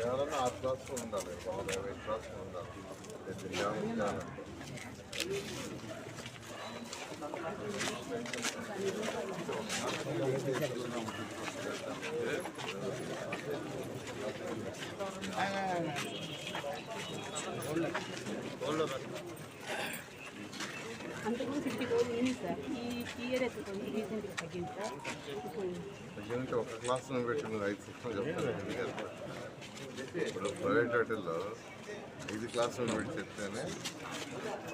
కేవలం ఆరు క్లాసులు ఉండాలి బాగా ఇరవై క్లాసులు ఉండాలి ఇది జ్ఞానం జ్ఞానం అంతకుముందు ఫిఫ్టీ థౌసండ్ ఉంది సార్ ఈ ఈ ఇయర్ అయితే కొంచెం రీసెంట్గా తగ్గింది సార్ ఇప్పుడు దీనికి ఒక క్లాస్ పెట్టి నువ్వు ఐదు సిస్టమ్ చెప్తాను ఇప్పుడు ప్రైవేట్ వాటిల్లో ఐదు క్లాసులు పెట్టి చెప్తేనే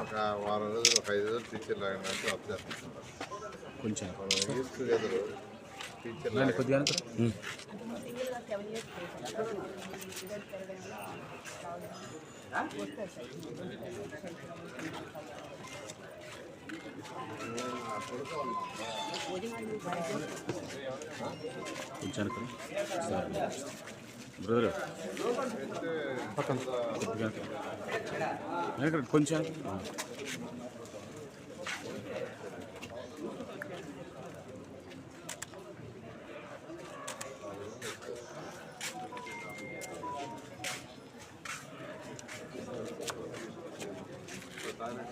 ఒక వారం రోజులు ఒక ఐదు రోజులు టీచర్ లాగినట్టు అప్ చేస్తున్నారు కొంచెం. ఎదురు టీచర్ కొద్దిగా వస్తారు కొంచెం బ్రదర్. కొద్దిగా వెనక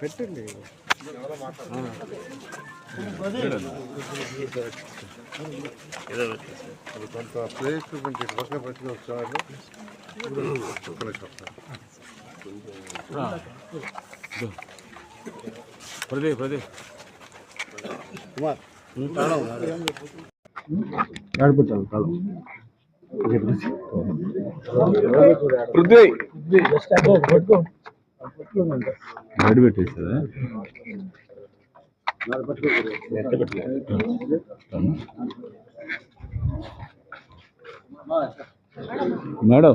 పెట్టండి. కొంత ప్లే ఎక్విప్మెంట్ ఇటు పక్కన పెట్టి వచ్చారు ఒక్క నిమిషం ప్రదే ప్రదే కుమార్ ఆడిపోతాను కాలం పృథ్వీ బయట మేడం ఇవ్వనా? ఇవ్వనా?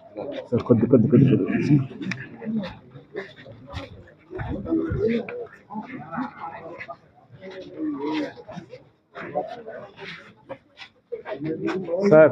كد كد كد كد సార్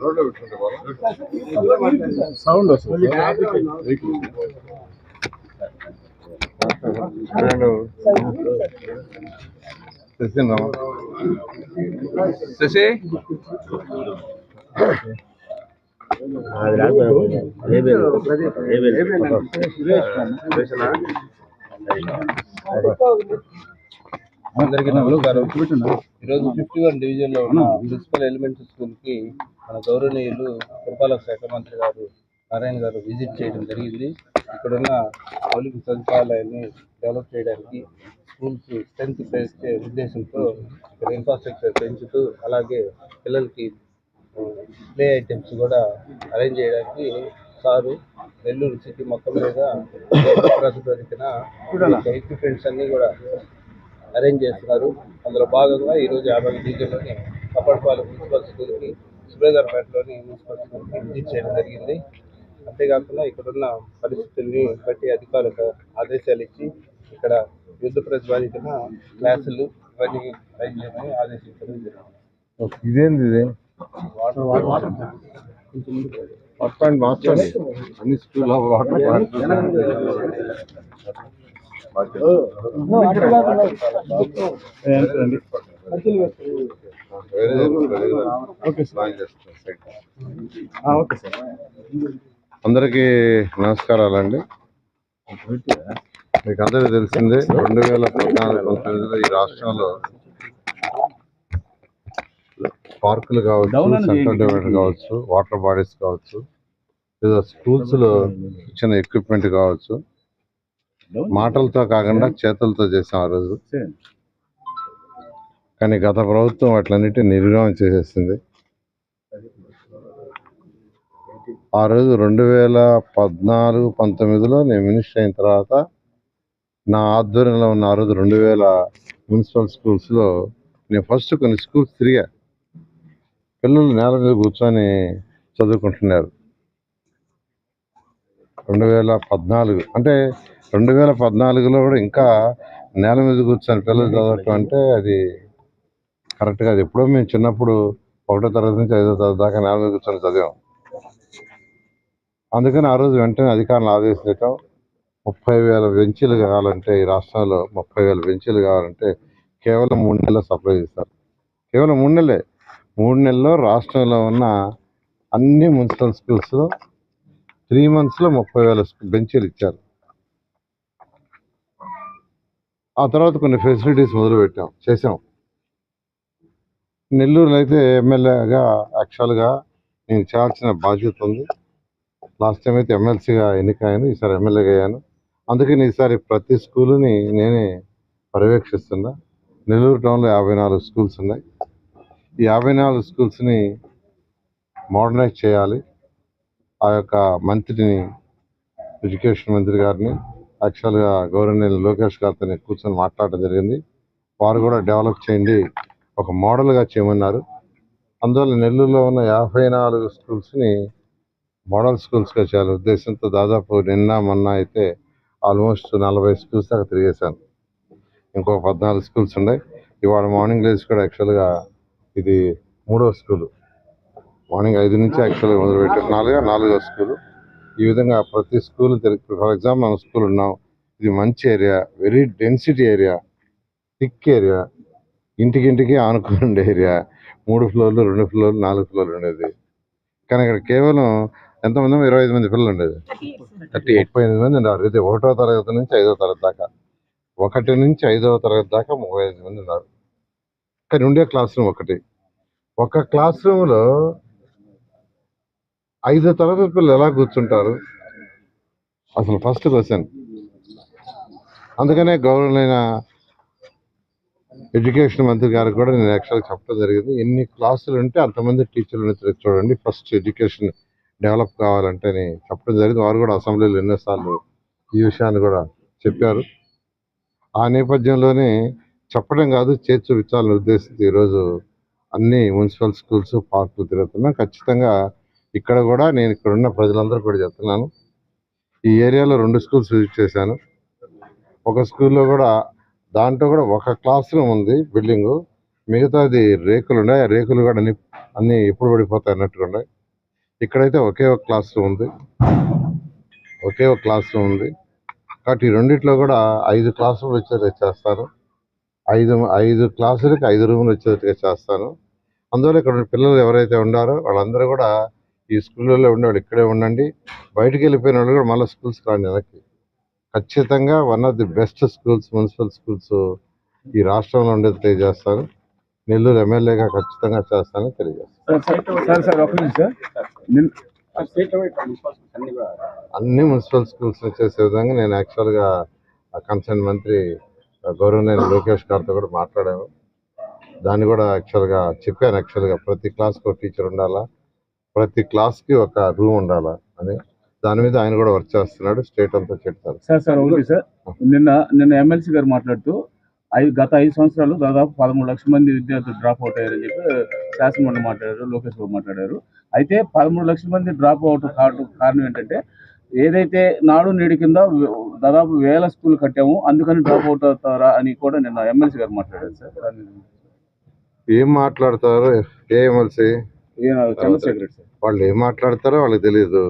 రోడ్లో సౌండ్ వస్తుంది తెచ్చిందామా శశి అందరికీ నమస్కారం ఈరోజు ఫిఫ్టీ వన్ డివిజన్లో ఉన్న మున్సిపల్ ఎలిమెంటరీ స్కూల్కి మన గౌరవనీయులు పురపాలక శాఖ మంత్రి గారు నారాయణ గారు విజిట్ చేయడం జరిగింది. ఇక్కడున్న మౌలిక సదుపాయాలన్నీ డెవలప్ చేయడానికి స్కూల్స్ స్ట్రెంత్ పెంచే ఉద్దేశంతో ఇక్కడ ఇన్ఫ్రాస్ట్రక్చర్ పెంచుతూ అలాగే పిల్లలకి ప్లే ఐటమ్స్ కూడా అరేంజ్ చేయడానికి సారు నెల్లూరు సిటీ మొత్తం మీద ప్రతిపాదికన ఎక్విప్మెంట్స్ అన్నీ కూడా అరేంజ్ చేస్తున్నారు. అందులో భాగంగా ఈరోజు యాభై డివిజన్లోని కప్పడపాలెం మున్సిపల్ స్కూల్కి సుబేదార్పేటలోని మున్సిపల్ స్కూల్కి విజిట్ చేయడం జరిగింది. అంతేకాకుండా ఇక్కడున్న పరిస్థితుల్ని బట్టి అధికారులకు ఆదేశాలు ఇచ్చి ఇక్కడ యుద్ధ ప్రతిపాదికన క్లాసులు ఇవన్నీ అరేంజ్ చేయమని ఆదేశించడం జరిగింది. ఇదేంది ఇది? వాటర్ వాటర్ వాటర్ పాయింట్ మార్చండి అన్ని వాటర్ సార్ అందరికీ నమస్కారాలండి. మీకు అందరికీ తెలిసిందే రెండు వేల పద్నాలుగు పంతొమ్మిదిలో ఈ రాష్ట్రంలో పార్కులు కావచ్చు సెంట్రల్ డివైడర్ కావచ్చు వాటర్ బాడీస్ కావచ్చు లేదా స్కూల్స్లో ఇచ్చిన ఎక్విప్మెంట్ కావచ్చు. మాటలతో కాకుండా చేతులతో చేసాం ఆ రోజు. కానీ గత ప్రభుత్వం వాటిలన్నిటిని నిర్వహణ చేసేసింది. ఆ రోజు రెండు వేల పద్నాలుగు పంతొమ్మిదిలో నేను మినిస్టర్ అయిన తర్వాత నా ఆధ్వర్యంలో ఉన్న ఆ రోజు రెండు వేల మున్సిపల్ స్కూల్స్లో నేను ఫస్ట్ కొన్ని స్కూల్స్ తిరిగా పిల్లలు నేల మీద కూర్చొని చదువుకుంటున్నారు. రెండు వేల పద్నాలుగు అంటే రెండు వేల పద్నాలుగులో కూడా ఇంకా నేల మీద కూర్చొని పిల్లలు చదవటం అంటే అది కరెక్ట్గా అది ఎప్పుడో మేము చిన్నప్పుడు ఒకటో తరగతి నుంచి ఐదో తరగతి దాకా నేల మీద కూర్చొని చదివాం. అందుకని ఆ రోజు వెంటనే అధికారులు ఆదేశించటం ముప్పై వేల బెంచీలు కావాలంటే ఈ రాష్ట్రంలో ముప్పై వేల బెంచీలు కావాలంటే కేవలం మూడు నెలలు సప్లై చేస్తారు. కేవలం మూడు నెలలే. మూడు నెలల్లో రాష్ట్రంలో ఉన్న అన్ని మున్సిపల్ స్కూల్స్లో త్రీ మంత్స్లో ముప్పై వేల బెంచీలు ఇచ్చారు. ఆ తర్వాత కొన్ని ఫెసిలిటీస్ మొదలుపెట్టాం చేసాం నెల్లూరులో అయితే ఎమ్మెల్యేగా యాక్చువల్గా నేను చేయాల్సిన బాధ్యత ఉంది. లాస్ట్ టైం అయితే ఎమ్మెల్సీగా ఎన్నికయ్యాను ఈసారి ఎమ్మెల్యేగా అయ్యాను. అందుకని ఈసారి ప్రతి స్కూలుని నేనే పర్యవేక్షిస్తున్నా. నెల్లూరు టౌన్లో యాభై నాలుగు స్కూల్స్ ఉన్నాయి. యాభై నాలుగు స్కూల్స్ని మోడర్నైజ్ చేయాలి. ఆ యొక్క మంత్రిని ఎడ్యుకేషన్ మంత్రి గారిని యాక్చువల్గా గౌరవనీయులు లోకేష్ గారితో కూర్చొని మాట్లాడడం జరిగింది. వారు కూడా డెవలప్ చేయండి ఒక మోడల్గా చేయమన్నారు. అందువల్ల నెల్లూరులో ఉన్న యాభై నాలుగు స్కూల్స్ని మోడల్ స్కూల్స్గా చేయాలి ఉద్దేశంతో దాదాపు నిన్న మొన్న అయితే ఆల్మోస్ట్ నలభై స్కూల్స్ దాకా తిరిగేశాను. ఇంకో పద్నాలుగు స్కూల్స్ ఉన్నాయి. ఇవాళ మార్నింగ్ లేచి కూడా యాక్చువల్గా ఇది మూడవ స్కూలు. మార్నింగ్ ఐదు నుంచి యాక్చువల్గా మొదలుపెట్టారు. నాలుగో నాలుగో స్కూలు. ఈ విధంగా ప్రతి స్కూల్ ఫర్ ఎగ్జాంపుల్ మనం స్కూల్ ఉన్నాం. ఇది మంచి area very density area thick area ఇంటికింటికి ఆనుకుని ఉండే ఏరియా మూడు ఫ్లోర్లు రెండు ఫ్లోర్లు నాలుగు ఫ్లోర్లు ఉండేది. కానీ ఇక్కడ కేవలం ఎంతమంది? ఇరవై ఐదు మంది పిల్లలు ఉండేది. Thirty eight. ఎనిమిది మంది ఉన్నారు. ఇది ఒకటో తరగతి నుంచి ఐదో తరగతి దాకా. ఒకటి నుంచి ఐదవ తరగతి దాకా ముప్పై ఐదు మంది ఉన్నారు. కానీ ఉండే క్లాస్ రూమ్ ఒకటి. ఒక క్లాస్ రూమ్లో ఐదో తరగతి పిల్లలు ఎలా కూర్చుంటారు? అసలు ఫస్ట్ క్వశ్చన్. అందుకనే గౌరవమైన ఎడ్యుకేషన్ మంత్రి గారికి కూడా నేను యాక్చువల్గా చెప్పడం జరిగింది. ఎన్ని క్లాసులు ఉంటే అంతమంది టీచర్లు చూడండి. ఫస్ట్ ఎడ్యుకేషన్ డెవలప్ కావాలంటే అని చెప్పడం జరిగింది. వారు కూడా అసెంబ్లీలో ఎన్నోసార్లు ఈ విషయాన్ని కూడా చెప్పారు. ఆ నేపథ్యంలోనే చెప్పడం కాదు చేతి చూపించాలని ఉద్దేశించి ఈరోజు అన్ని మున్సిపల్ స్కూల్స్ పార్కులు తిరుగుతున్నాం. ఖచ్చితంగా ఇక్కడ కూడా నేను ఇక్కడ ఉన్న ప్రజలందరూ కూడా చెప్తున్నాను. ఈ ఏరియాలో రెండు స్కూల్స్ విజిట్ చేశాను. ఒక స్కూల్లో కూడా దాంట్లో కూడా ఒక క్లాస్ రూమ్ ఉంది బిల్డింగు. మిగతాది రేకులు ఉన్నాయి. ఆ రేకులు కూడా అన్ని అన్నీ ఎప్పుడు పడిపోతాయి అన్నట్టుగా ఉన్నాయి. ఇక్కడైతే ఒకే ఒక క్లాస్ రూమ్ ఉంది. ఒకే ఒక క్లాస్ రూమ్ ఉంది. కాబట్టి రెండిట్లో కూడా ఐదు క్లాస్ రూమ్లు ఇచ్చారు చేస్తారు. ఐదు ఐదు క్లాసులకి ఐదు రూములు వచ్చేట్టుగా చేస్తాను. అందువల్ల ఇక్కడ పిల్లలు ఎవరైతే ఉన్నారో వాళ్ళందరూ కూడా ఈ స్కూళ్ళలో ఉండే వాళ్ళు ఇక్కడే ఉండండి. బయటికి వెళ్ళిపోయిన వాళ్ళు కూడా మళ్ళీ స్కూల్స్కి రాండి వెనక్కి. ఖచ్చితంగా one of the best schools municipal schools ఈ రాష్ట్రంలో ఉండేది తెలియజేస్తాను. నెల్లూరు ఎమ్మెల్యేగా ఖచ్చితంగా చేస్తానని తెలియజేస్తాను. సార్ సార్ సార్ ఒక నిమిషం సార్. నిన్న అన్ని మున్సిపల్ స్కూల్స్ చేసే విధంగా నేను యాక్చువల్గా కన్సర్న్ మంత్రి గౌరవనీయ లోకేష్ గారితో కూడా మాట్లాడాము. దాన్ని కూడా యాక్చువల్గా చెప్పాను యాక్చువల్గా ప్రతి క్లాస్కి ఒక టీచర్ ఉండాలా ప్రతి క్లాస్కి ఒక రూమ్ ఉండాలా అని. దాని మీద ఆయన కూడా వర్క్ చేస్తున్నాడు స్టేట్ అంతా చెప్తారు. Sir sir okay sir. నిన్న నిన్న ఎమ్మెల్సీ గారు మాట్లాడుతూ ఐదు గత ఐదు సంవత్సరాలు దాదాపు పదమూడు లక్షల మంది విద్యార్థులు డ్రాప్ అవుట్ అయ్యారని చెప్పి శాసనమండలి మాట్లాడారు లోకేష్ బాబు మాట్లాడారు. అయితే పదమూడు లక్షల మంది డ్రాప్ అవుట్ కావడం కారణం ఏంటంటే ఏదైతే నాడు నేడు కింద దాదాపు వేల స్కూల్ కట్టాము అందుకని డ్రాప్ అవుట్ అవుతారా అని కూడా నిన్న ఎమ్మెల్సీ గారు మాట్లాడారు సార్. ఏం మాట్లాడతారు? ఏ ఎమ్మెల్సీ? చంద్రశేఖర్ సార్. వాళ్ళు ఏం మాట్లాడతారో వాళ్ళకి తెలియదు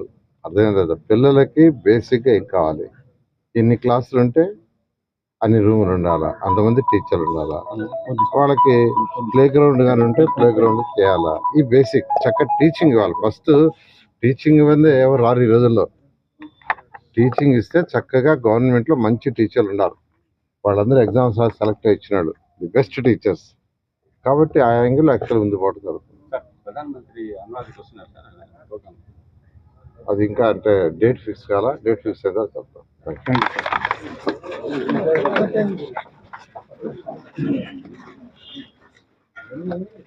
అర్థం లేదు పిల్లలకి బేసిక్గా ఏం కావాలి. ఎన్ని క్లాసులు ఉంటే అన్ని రూములు ఉండాలా? అంతమంది టీచర్లు ఉండాలా? వాళ్ళకి ప్లే గ్రౌండ్ కానీ ఉంటే ప్లే గ్రౌండ్ చేయాలా? ఈ బేసిక్ చక్కటి టీచింగ్ ఇవ్వాలి. ఫస్ట్ టీచింగ్ ఇవ్వందే ఎవరు రారు ఈ రోజుల్లో? టీచింగ్ ఇస్తే చక్కగా గవర్నమెంట్లో మంచి టీచర్లు ఉన్నారు. వాళ్ళందరూ ఎగ్జామ్స్ రాసి సెలెక్ట్ అయ్యి ఇచ్చినాడు. The best teachers. కాబట్టి ఆ యాంగిల్ యాక్చువల్ సార్ ప్రోగ్రామ్. అది ఇంకా అంటే డేట్ ఫిక్స్ కాలా? డేట్ ఫిక్స్ అయితే చెప్తాం.